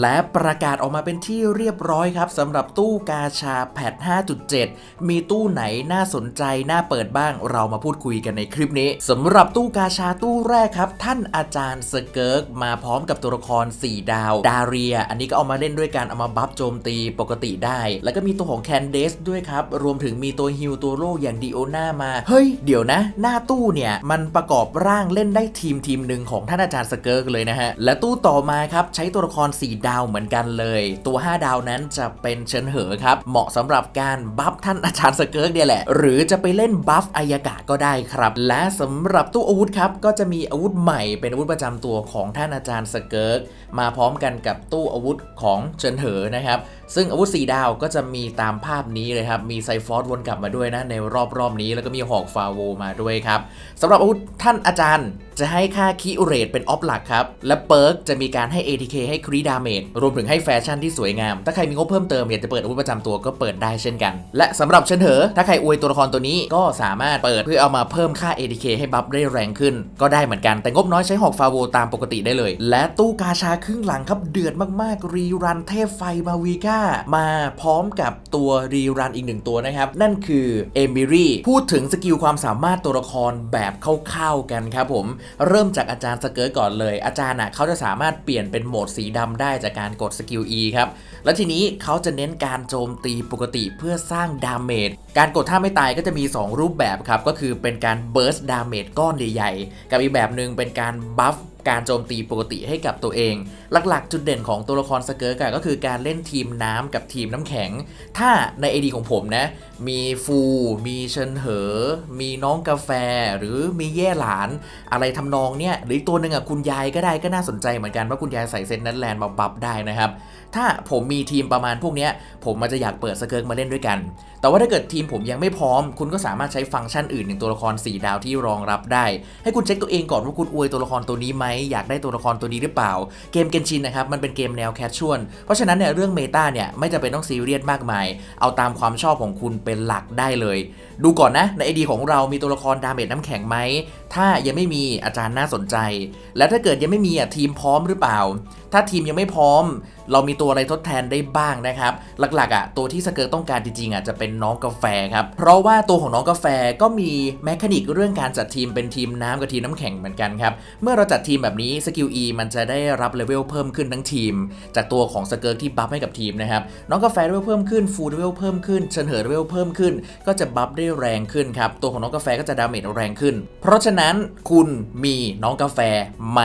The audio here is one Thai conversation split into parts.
และประกาศออกมาเป็นที่เรียบร้อยครับสำหรับตู้กาชาแพท5.7 มีตู้ไหนน่าสนใจน่าเปิดบ้างเรามาพูดคุยกันในคลิปนี้สำหรับตู้กาชาตู้แรกครับ ท่านอาจารย์สเกิร์กมาพร้อมกับตัวละคร 4 ดาว ดาเรีย อันนี้ก็เอามาเล่นด้วยการเอามาบัฟโจมตีปกติได้ แล้วก็มีตัวของแคนเดสด้วยครับ รวมถึงมีตัวฮิลตัวโลอย่างดีโอนามา เฮ้ย เดี๋ยวนะ หน้าตู้เนี่ย มันประกอบร่างเล่นได้ทีมทีมหนึ่งของท่านอาจารย์สเกิร์กเลยนะฮะและตู้ต่อมาครับใช้ตัวละคร 4ดาวเหมือนกันเลย ตัว 5 ดาวนั้นจะเป็นเชิญเหอครับ เหมาะสำหรับการบัฟท่านอาจารย์สเกิร์กเนี่ยแหละ หรือจะไปเล่นบัฟอายากะก็ได้ครับ และสำหรับตู้อาวุธครับ ก็จะมีอาวุธใหม่เป็นอาวุธประจำตัวของท่านอาจารย์สเกิร์กมาพร้อมกันกับตู้อาวุธของเชิญเหอนะครับ ซึ่งอาวุธ 4 ดาวก็จะมีตามภาพนี้เลยครับ มีไซฟอร์สวนกลับมาด้วยนะในรอบรอบนี้ แล้วก็มีหอกฟาโวมาด้วยครับสำหรับอาวุธท่านอาจารย์จะให้ค่าคีเรทเป็นออฟหลักครับ และเปิร์กจะมีการให้ ATK ให้ครีดาเมจรวมถึงให้แฟชั่นที่สวยงาม ถ้าใครมีงบเพิ่มเติมอยากจะเปิดอาวุธประจำตัวก็เปิดได้เช่นกัน และสำหรับเชนเหอ ถ้าใครอวยตัวละครตัวนี้ก็สามารถเปิดเพื่อเอามาเพิ่มค่า ATK ให้บัฟได้แรงขึ้น ก็ได้เหมือนกันแต่งบน้อยใช้หอกฟาโวตามปกติได้เลย และตู้กาชาครึ่งหลังครับเดือดมากๆรีรันเทพไฟมาวีก้ามาพร้อมกับตัวรีรันอีกหนึ่งตัวนะครับ นั่นคือเอมิรี่พูดถึงสกิลความสามารถตัวละครแบบคร่าวๆกันครับผมเริ่มจากอาจารย์สเกิร์ตก่อนเลย อาจารย์อะเขาจะสามารถเปลี่ยนเป็นโหมดสีดำได้จากการกดสกิล E ครับ แล้วทีนี้เขาจะเน้นการโจมตีปกติเพื่อสร้างดาเมจการกดท่าไม่ตายก็จะมี 2 รูปแบบครับ ก็คือเป็นการเบิร์สดาเมจก้อนใหญ่ๆกับอีกแบบหนึ่งเป็นการบัฟ การโจมตีปกติให้กับตัวเอง หลักๆ จุดเด่นของตัวละครสเกิร์กก็คือการเล่นทีมน้ำกับทีมน้ำแข็ง ถ้าใน AD ของผมนะ มีฟูมีเชิญเหอ มีน้องกาแฟ หรือมีแย่หลานอะไรทำนองเนี้ยหรือตัวหนึ่งอะคุณยายก็ได้ก็น่าสนใจเหมือนกันว่าคุณยายใส่เซตนั้นแลนด์มาบัฟได้นะครับถ้าผมมีทีมประมาณพวกเนี้ยผมมันจะอยากเปิดสเกิร์กมาเล่นด้วยกันแต่ว่าถ้าเกิดทีมผมยังไม่พร้อม คุณก็สามารถใช้ฟังก์ชันอื่นอย่างตัวละคร 4 ดาวที่รองรับได้ ให้คุณเช็คตัวเองก่อนว่าคุณอวยตัวละครตัวนี้ไหมอยากได้ตัวละครตัวนี้หรือเปล่า เกมเกนชินนะครับมันเป็นเกมแนวแคชชวลเพราะฉะนั้นเนี่ยเรื่องเมตาเนี่ยไม่จำเป็นต้องซีเรียสมากมาย เอาตามความชอบของคุณเป็นหลักได้เลย ดูก่อนนะในไอดีของเรามีตัวละครดาเมจน้ำแข็งไหมถ้ายังไม่มีอาจารย์น่าสนใจ แล้วถ้าเกิดยังไม่มีอะทีมพร้อมหรือเปล่า ถ้าทีมยังไม่พร้อม เรามีตัวอะไรทดแทนได้บ้างนะครับ หลักๆอะตัวที่สเกิร์ต้องการจริงๆอะจะเป็นน้องกาแฟครับ เพราะว่าตัวของน้องกาแฟก็มีแมคานิกเรื่องการจัดทีมเป็นทีมน้ำกับทีมน้ำแข็งเหมือนกันครับ เมื่อเราจัดทีมแบบนี้สกิล E มันจะได้รับเลเวลเพิ่มขึ้นทั้งทีม จากตัวของสเกิร์ตที่บัฟให้กับทีมนะครับ น้องกาแฟเลเวลเพิ่มขึ้นฟูลเลเวลเพิ่มขึ้นเชิญเหอเลเวลเพิ่มขึ้น ก็จะบัฟได้แรงขึ้นครับ ตัวของน้องกาแฟก็จะดาเมจแรงขึ้น เพราะฉะนั้นคุณมีน้องกาแฟไหม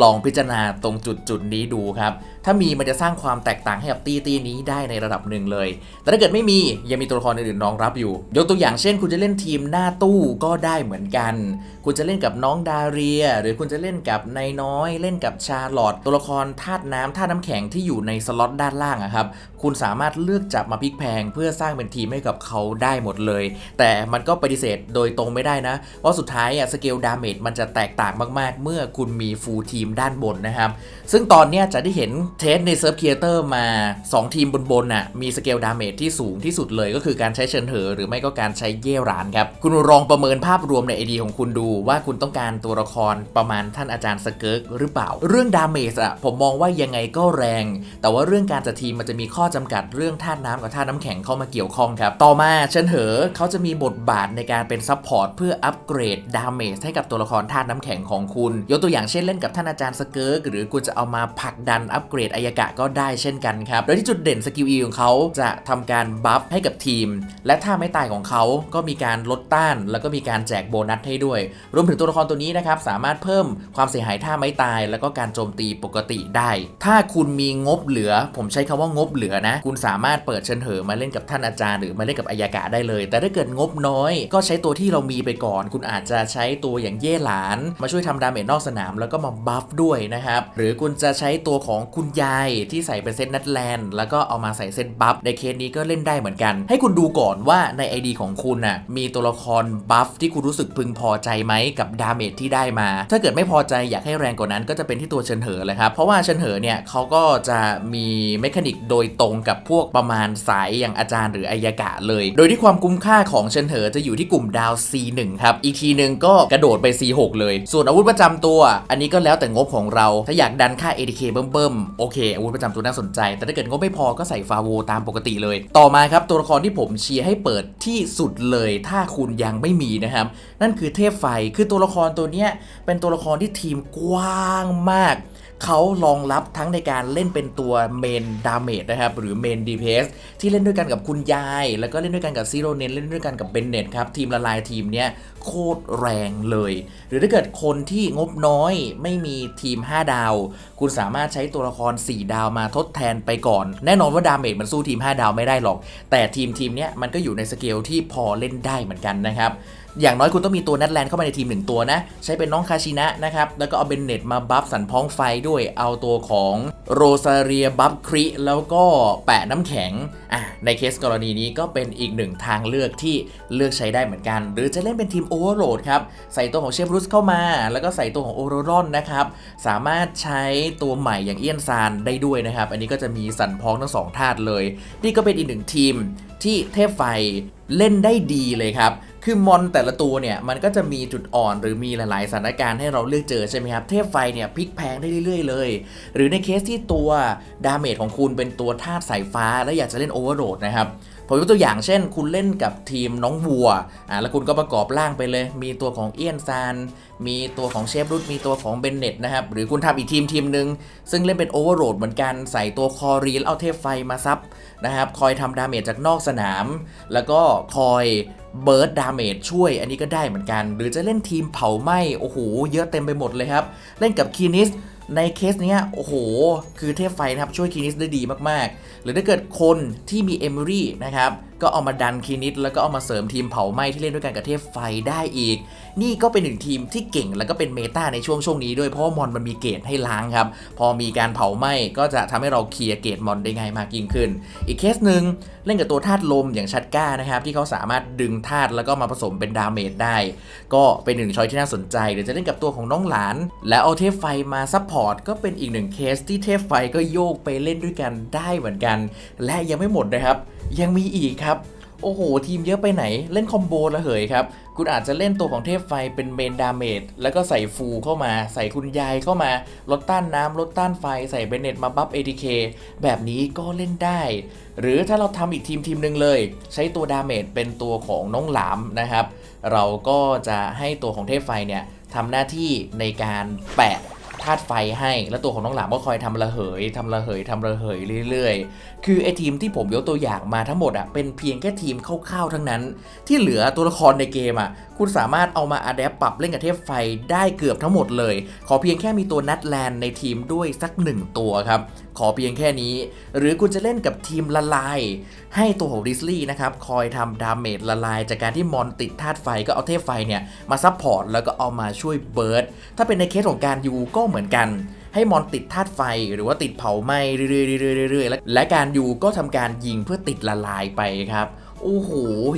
ลองพิจารณาตรงจุดจุดนี้ดูครับ ถ้ามีมันจะสร้างความแตกต่างให้กับตีตีนี้ได้ในระดับหนึ่งเลย แต่ถ้าเกิดไม่มียังมีตัวละครอื่นๆรองรับอยู่ ยกตัวอย่างเช่น คุณจะเล่นทีมหน้าตู้ก็ได้เหมือนกัน คุณจะเล่นกับน้องดาเรีย หรือคุณจะเล่นกับนายน้อย เล่นกับชาลลอตตัวละครธาตุน้ำธาตุน้ำแข็งที่อยู่ในสล็อตด้านล่างอะครับ คุณสามารถเลือกจับมาพลิกแพง เพื่อสร้างเป็นทีมให้กับเขาได้หมดเลย แต่มันก็ปฏิเสธโดยตรงไม่ได้นะเพราะสุดท้ายอะสเกลดาเมจมันจะแตกต่างมากๆ เมื่อคุณมีฟูลทีมด้านบนนะครับ ซึ่งตอนนี้จะได้เห็นเทสในเซิร์ฟครีเอเตอร์มา 2 ทีมบนๆน่ะมีสเกลดาเมจที่สูงที่สุดเลย ก็คือการใช้เชิญเหอหรือไม่ก็การใช้เย่รานครับ คุณลองประเมินภาพรวมในไอดีของคุณดูว่าคุณต้องการตัวละครประมาณท่านอาจารย์สเกิร์กหรือเปล่า เรื่องดาเมจอะผมมองว่ายังไงก็แรง แต่ว่าเรื่องการจัดทีมมันจะมีข้อจำกัดเรื่องธาตุน้ำกับธาตุน้ำแข็งเข้ามาเกี่ยวข้องครับ ต่อมาเชิญเหอเขาจะมีบทบาทในการเป็นซัพพอร์ตเพื่ออัปเกรดดาเมจให้กับตัวละครธาตุน้ำแข็งของคุณ ยกตัวอย่างเช่นเล่นกับท่านอาจารย์สเกิร์กหรือคุณจะเอามาผลักดันอัปเกรดอายากะก็ได้เช่นกันครับ โดยที่จุดเด่นสกิล E ของเขาจะทำการบัฟให้กับทีม และท่าไม้ตายของเขาก็มีการลดต้าน แล้วก็มีการแจกโบนัสให้ด้วย รวมถึงตัวละครตัวนี้นะครับสามารถเพิ่มความเสียหายท่าไม้ตาย แล้วก็การโจมตีปกติได้ ถ้าคุณมีงบเหลือ ผมใช้คำว่างบเหลือนะ คุณสามารถเปิดเชิญเหอมาเล่นกับท่านอาจารย์หรือมาเล่นกับอายากะได้เลย แต่ถ้าเกิดงบน้อย ก็ใช้ตัวที่เรามีไปก่อน คุณอาจจะใช้ตัวอย่างเย่หลาน มาช่วยทำดาเมจนอกสนาม แล้วก็มาบัฟด้วยนะครับ หรือคุณจะใช้ตัวของคุณยายที่ใส่เป็นเซตนัดแลนด์แล้วก็เอามาใส่เซตบัฟในเคสนี้ก็เล่นได้เหมือนกัน ให้คุณดูก่อนว่าใน ID ของคุณน่ะมีตัวละครบัฟที่คุณรู้สึกพึงพอใจไหมกับดาเมจที่ได้มา ถ้าเกิดไม่พอใจอยากให้แรงกว่านั้นก็จะเป็นที่ตัวเชิญเหอเลยครับเพราะว่าเชิญเหอเนี่ยเขาก็จะมีเมคานิกโดยตรงกับพวกประมาณสายอย่างอาจารย์หรืออายากะเลย โดยที่ความคุ้มค่าของเชิญเหอจะอยู่ที่กลุ่มดาว C1 ครับ อีกทีหนึ่งก็กระโดดไป C6 เลย ส่วนอาวุธประจำตัว อันนี้ก็แล้วแต่งบของเรา ถ้าอยากดันค่า ADK เบิ่มๆ โอเค อาวุธประจำตัวน่าสนใจ แต่ถ้าเกิดงบไม่พอก็ใส่ฟาโวตามปกติเลย ต่อมาครับตัวละครที่ผมเชียร์ให้เปิดที่สุดเลย ถ้าคุณยังไม่มีนะครับ นั่นคือเทพไฟ คือตัวละครตัวเนี้ยเป็นตัวละครที่ทีมกว้างมาก เขารองรับทั้งในการเล่นเป็นตัวเมนดาเมจนะครับหรือเมนดีเพสที่เล่นด้วยกันกับคุณยาย แล้วก็เล่นด้วยกันกับซีโรเนนเล่นด้วยกันกับเบนเน็ตครับทีมละลายทีมเนี้ยโคตรแรงเลย หรือถ้าเกิดคนที่งบน้อยไม่มีทีม 5 ดาว คุณสามารถใช้ตัวละคร 4 ดาวมาทดแทนไปก่อน แน่นอนว่าดาเมจมันสู้ทีม 5 ดาวไม่ได้หรอก แต่ทีมทีมเนี้ยมันก็อยู่ในสเกลที่พอเล่นได้เหมือนกันนะครับ อย่างน้อยคุณต้องมีตัวนัดแลนเข้ามาในทีมหนึ่งตัวนะ ใช้เป็นน้องคาชินะนะครับ แล้วก็เอาเบนเน็ตมาบัฟสันพ้องไฟด้วย เอาตัวของโรซาเรียบัฟคริแล้วก็แปะน้ำแข็ง อะ ในเคสกรณีนี้ก็เป็นอีกหนึ่งทางเลือกที่เลือกใช้ได้เหมือนกัน หรือจะเล่นเป็นทีมโอเวอร์โหลดครับ ใส่ตัวของเชฟรุสเข้ามา แล้วก็ใส่ตัวของโอโรรอนนะครับ สามารถใช้ตัวใหม่อย่างเอียนซานได้ด้วยนะครับ อันนี้ก็จะมีสันพ้องทั้งสองธาตุเลย นี่ก็เป็นอีกหนึ่งทีมที่เทพไฟเล่นได้ดีเลยครับ คือมอนแต่ละตัวเนี่ยมันก็จะมีจุดอ่อนหรือมีหลายๆสถานการณ์ให้เราเลือกเจอใช่ไหมครับเทพไฟเนี่ยพลิกแพลงได้เรื่อยๆเลย หรือในเคสที่ตัวดาเมจของคุณเป็นตัวธาตุสายฟ้า และอยากจะเล่นโอเวอร์โหลดนะครับ ผมยกตัวอย่างเช่น คุณเล่นกับทีมน้องวัวอ่าแล้วคุณก็ประกอบร่างไปเลย มีตัวของเอียนซาน มีตัวของเชฟรุตมีตัวของเบนเน็ตนะครับ หรือคุณทำอีกทีมทีมหนึ่งซึ่งเล่นเป็นโอเวอร์โหลดเหมือนกันใส่ตัวคอรีแล้วเอาเทพไฟมาซับนะครับ คอยทำดาเมจจากนอกสนาม แล้วก็คอยเบิร์ดดาเมจช่วยอันนี้ก็ได้เหมือนกัน หรือจะเล่นทีมเผาไหม้โอ้โหเยอะเต็มไปหมดเลยครับ เล่นกับคีนิส ในเคสเนี้ยโอ้โห คือเทพไฟนะครับ ช่วยคีนิสได้ดีมาก ๆ หรือถ้าเกิดคนที่มีเอมิรี่นะครับ ก็เอามาดันคีนิสแล้วก็เอามาเสริมทีมเผาไหม้ที่เล่นด้วยกันกับเทพไฟได้อีก นี่ก็เป็นหนึ่งทีมที่เก่งแล้วก็เป็นเมตาในช่วงช่วงนี้ด้วยเพราะมอนมันมีเกรดให้ล้างครับ พอมีการเผาไหม้ก็จะทำให้เราเคลียร์เกรดมอนได้ง่ายมากยิ่งขึ้น อีกเคสหนึ่งเล่นกับตัวธาตุลมอย่างชัดก้านะครับที่เขาสามารถดึงธาตุแล้วก็มาผสมเป็นดาเมจได้ ก็เป็นหนึ่งช้อยที่น่าสนใจหรือจะเล่นกับตัวของน้องหลาน แล้วเอาเทพไฟมาซัพพอร์ตก็เป็นอีกหนึ่งเคสที่เทพไฟก็โยกไปเล่นด้วยกันได้เหมือนกัน และยังไม่หมดนะครับ ยังมีอีกครับ โอ้โห ทีมเยอะไปไหนเล่นคอมโบละเหยครับ คุณอาจจะเล่นตัวของเทพไฟเป็นเมนดาเมจแล้วก็ใส่ฟูเข้ามา ใส่คุณยายเข้ามา ลดต้านน้ำลดต้านไฟ ใส่เบเน็ตมาบัฟ ATK แบบนี้ก็เล่นได้ หรือถ้าเราทำอีกทีมทีมหนึ่งเลย ใช้ตัวดาเมจเป็นตัวของน้องหลามนะครับ เราก็จะให้ตัวของเทพไฟเนี่ยทำหน้าที่ในการแปะ ธาตุไฟให้ แล้วตัวของน้องหลามก็คอยทำระเหยทำระเหยทำระเหยเรื่อยๆ คือไอทีมที่ผมยกตัวอย่างมาทั้งหมดอะเป็นเพียงแค่ทีมคร่าวๆทั้งนั้น ที่เหลือตัวละครในเกมอะ คุณสามารถเอามาอัดแอปปรับเล่นกับเทพไฟได้เกือบทั้งหมดเลย ขอเพียงแค่มีตัวนัดแลนในทีมด้วยสักหนึ่งตัวครับ ขอเพียงแค่นี้ หรือคุณจะเล่นกับทีมละลาย ให้ตัวของดิสลี่นะครับคอยทำดาเมจละลาย จากการที่มอนติดธาตุไฟก็เอาเทพไฟเนี่ยมาซับพอร์ตแล้วก็เอามาช่วยเบิร์ดถ้าเป็นในเคสของการยูก็เหมือนกันให้มอนติดธาตุไฟหรือว่าติดเผาไหม้เรื่อยๆเรื่อยๆและและการยูก็ทำการยิงเพื่อติดละลายไปครับ โอ้โห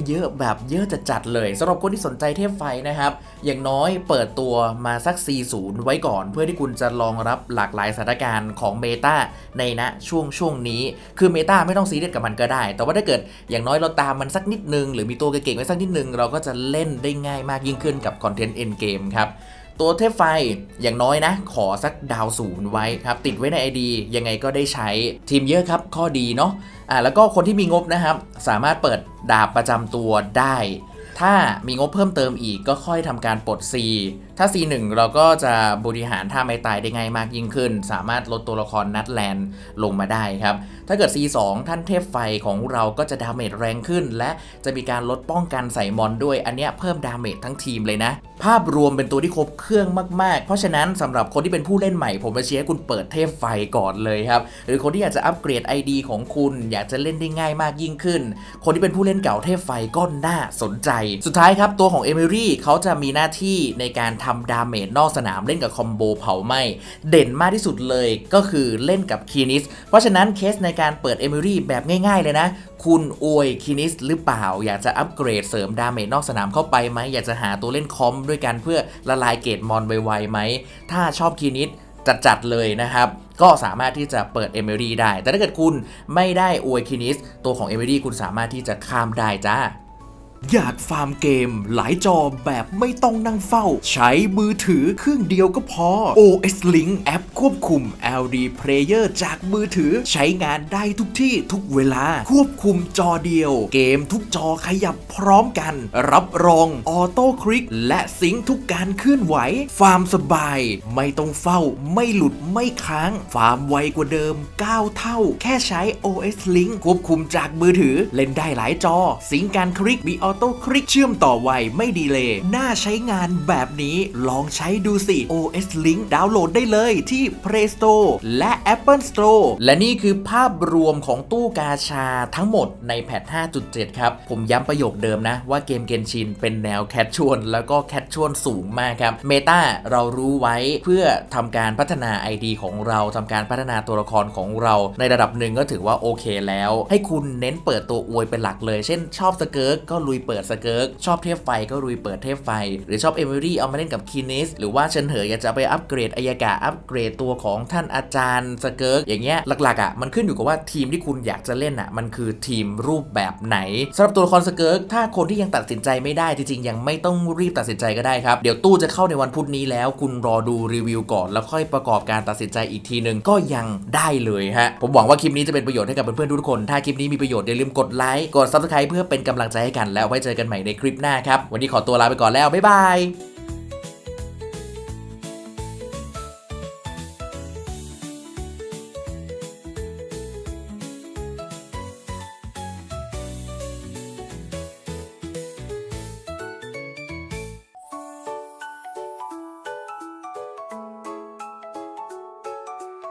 เยอะแบบเยอะจะจัดเลยสำหรับคนที่สนใจเทพไฟนะครับ อย่างน้อยเปิดตัวมาสัก 40 ไว้ก่อน เพื่อที่คุณจะรองรับหลากหลายสถานการณ์ของเมตาในณช่วงช่วงนี้ คือเมตาไม่ต้องซีเรียสกับมันก็ได้ แต่ว่าถ้าเกิดอย่างน้อยเราตามมันสักนิดนึง หรือมีตัวเก่งๆไว้สักนิดนึง เราก็จะเล่นได้ง่ายมากยิ่งขึ้นกับคอนเทนต์เอ็นเกมครับตัวเทพไฟอย่างน้อยนะ ขอสักดาวศูนย์ไว้ครับ ติดไว้ใน ID ยังไงก็ได้ใช้ทีมเยอะครับ ข้อดีเนาะ อ่าแล้วก็คนที่มีงบนะครับ สามารถเปิดดาบประจำตัวได้ ถ้ามีงบเพิ่มเติมอีกก็ค่อยทำการปลด C ถ้า C1 เราก็จะบริหารท่าไม้ตายได้ง่ายมากยิ่งขึ้น สามารถลดตัวละครนัดแลนด์ลงมาได้ครับ ถ้าเกิด C2 ท่านเทพไฟของเราก็จะดาเมจแรงขึ้น และจะมีการลดป้องกันใส่มอนด้วย อันเนี้ยเพิ่มดาเมจทั้งทีมเลยนะ ภาพรวมเป็นตัวที่ครบเครื่องมาก ๆ เพราะฉะนั้นสำหรับคนที่เป็นผู้เล่นใหม่ ผมจะเชียร์ให้คุณเปิดเทพไฟก่อนเลยครับ หรือคนที่อยากจะอัปเกรด ID ของคุณ อยากจะเล่นได้ง่ายมากยิ่งขึ้น คนที่เป็นผู้เล่นเก่าเทพไฟก็น่าสนใจสุดท้ายครับตัวของเอมิรี่เขาจะมีหน้าที่ในการทำดาเมจนอกสนามเล่นกับคอมโบเผาไหมเด่นมากที่สุดเลยก็คือเล่นกับคีนิส เพราะฉะนั้นเคสในการเปิดเอมิรี่แบบง่าย ๆ เลยนะ คุณอวยคีนิสหรือเปล่า อยากจะอัปเกรดเสริมดาเมจนอกสนามเข้าไปไหม อยากจะหาตัวเล่นคอมด้วยกันเพื่อละลายเกรดมอนไวๆไหม ถ้าชอบคีนิสจัดๆเลยนะครับก็สามารถที่จะเปิดเอมิรี่ได้ แต่ถ้าเกิดคุณไม่ได้อวยคีนิส ตัวของเอมิรี่คุณสามารถที่จะข้ามได้จ้า อยากฟาร์มเกม หลายจอแบบไม่ต้องนั่งเฝ้า ใช้มือถือเครื่องเดียวก็พอ OS Link แอปควบคุม LD Player จากมือถือ ใช้งานได้ทุกที่ทุกเวลา ควบคุมจอเดียว เกมทุกจอขยับพร้อมกัน รับรองออโต้คลิก และซิงค์ทุกการเคลื่อนไหว ฟาร์มสบาย ไม่ต้องเฝ้า ไม่หลุดไม่ค้าง ฟาร์มไวกว่าเดิม 9 เท่า แค่ใช้ OS Link ควบคุมจากมือถือ เล่นได้หลายจอ สิงค์การคลิกมีออโต้คลิกเชื่อมต่อไวไม่ดีเลยน่าใช้งานแบบนี้ลองใช้ดูสิ OS Link ดาวน์โหลดได้เลยที่ Play Store และ Apple Store และนี่คือภาพรวมของตู้กาชาทั้งหมดในแพท 5.7 ครับ ผมย้ำประโยคเดิมนะ ว่าเกมเกนชินเป็นแนวแคชชวลแล้วก็แคชชวลสูงมากครับ เมตาเรารู้ไว้เพื่อทำการพัฒนา ID ของเราทำการพัฒนาตัวละครของเรา ในระดับหนึ่งก็ถือว่าโอเคแล้ว ให้คุณเน้นเปิดตัวอวยเป็นหลักเลย เช่นชอบสเกิร์กก็ลุยเปิดสเกิร์กชอบเทพไฟก็ลุยเปิดเทพไฟ หรือชอบเอมิรี่เอามาเล่นกับคีนิสหรือว่าเชนเหยอยากจะไปอัปเกรดอายากะอัปเกรดตัวของท่านอาจารย์สเกิร์กอย่างเงี้ยหลักๆอะมันขึ้นอยู่กับว่าทีมที่คุณอยากจะเล่นอะมันคือทีมรูปแบบไหนสำหรับตัวละครสเกิร์กถ้าคนที่ยังตัดสินใจไม่ได้จริงๆยังไม่ต้องรีบตัดสินใจก็ได้ครับเดี๋ยวตู้จะเข้าในวันพุธนี้แล้ว คุณรอดูรีวิวก่อน แล้วค่อยประกอบการตัดสินใจอีกทีหนึ่งก็ยังได้เลยฮะผมหวังว่าคลิปนี้จะเป็นประโยชน์ให้กับเพื่อนๆทุกคน ถ้าคลิปนี้มีประโยชน์อย่าลืมกดไลค์กด subscribe เพื่อเป็นกำลังใจให้กันแล้วไว้เจอกันใหม่ในคลิปหน้าครับ วันนี้ขอตัวลาไปก่อนแล้ว บ๊ายบาย